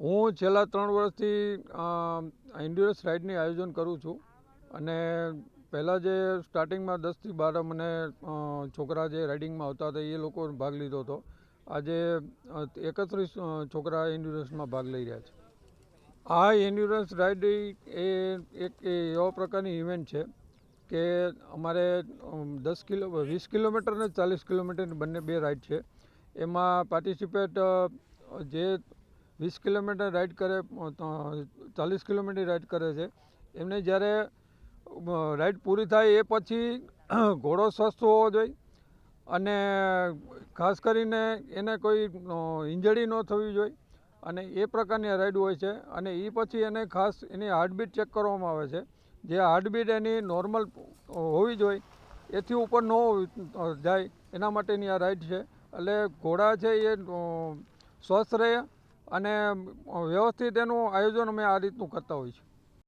હું છેલ્લા ત્રણ વર્ષથી એન્ડ્યુરન્સ રાઇડની આયોજન કરું છું. અને પહેલાં જે સ્ટાર્ટિંગમાં દસથી બાર મને છોકરા જે રાઇડિંગમાં આવતા હતા, એ લોકો ભાગ લીધો હતો. આજે એકત્રીસ છોકરા એન્ડ્યુરન્સમાં ભાગ લઈ રહ્યા છે. આ એન્ડ્યુરન્સ રાઇડ એ એક એવા પ્રકારની ઇવેન્ટ છે કે અમારે દસ કિલો, વીસ કિલોમીટર અને ચાલીસ કિલોમીટર બંને બે રાઇડ છે. એમાં પાર્ટિસિપેટ જે વીસ કિલોમીટર રાઇડ કરે ચાલીસ કિલોમીટર રાઇડ કરે છે. એમને જ્યારે રાઇડ પૂરી થાય એ પછી ઘોડો સ્વસ્થ હોવો જોઈએ અને ખાસ કરીને એને કોઈ ઇન્જરી ન થવી જોઈએ અને એ પ્રકારની રાઈડ હોય છે અને એ પછી એને ખાસ એની હાર્ટબીટ ચેક કરવામાં આવે છે. જે હાર્ટબીટ એની નોર્મલ હોવી જોઈએ, એથી ઉપર ન જાય, એના માટેની આ રાઈડ છે. એટલે ઘોડા છે એ સ્વસ્થ રહે અને વ્યવસ્થિત એનું આયોજન અમે આ રીતનું કરતા હોઈએ છીએ.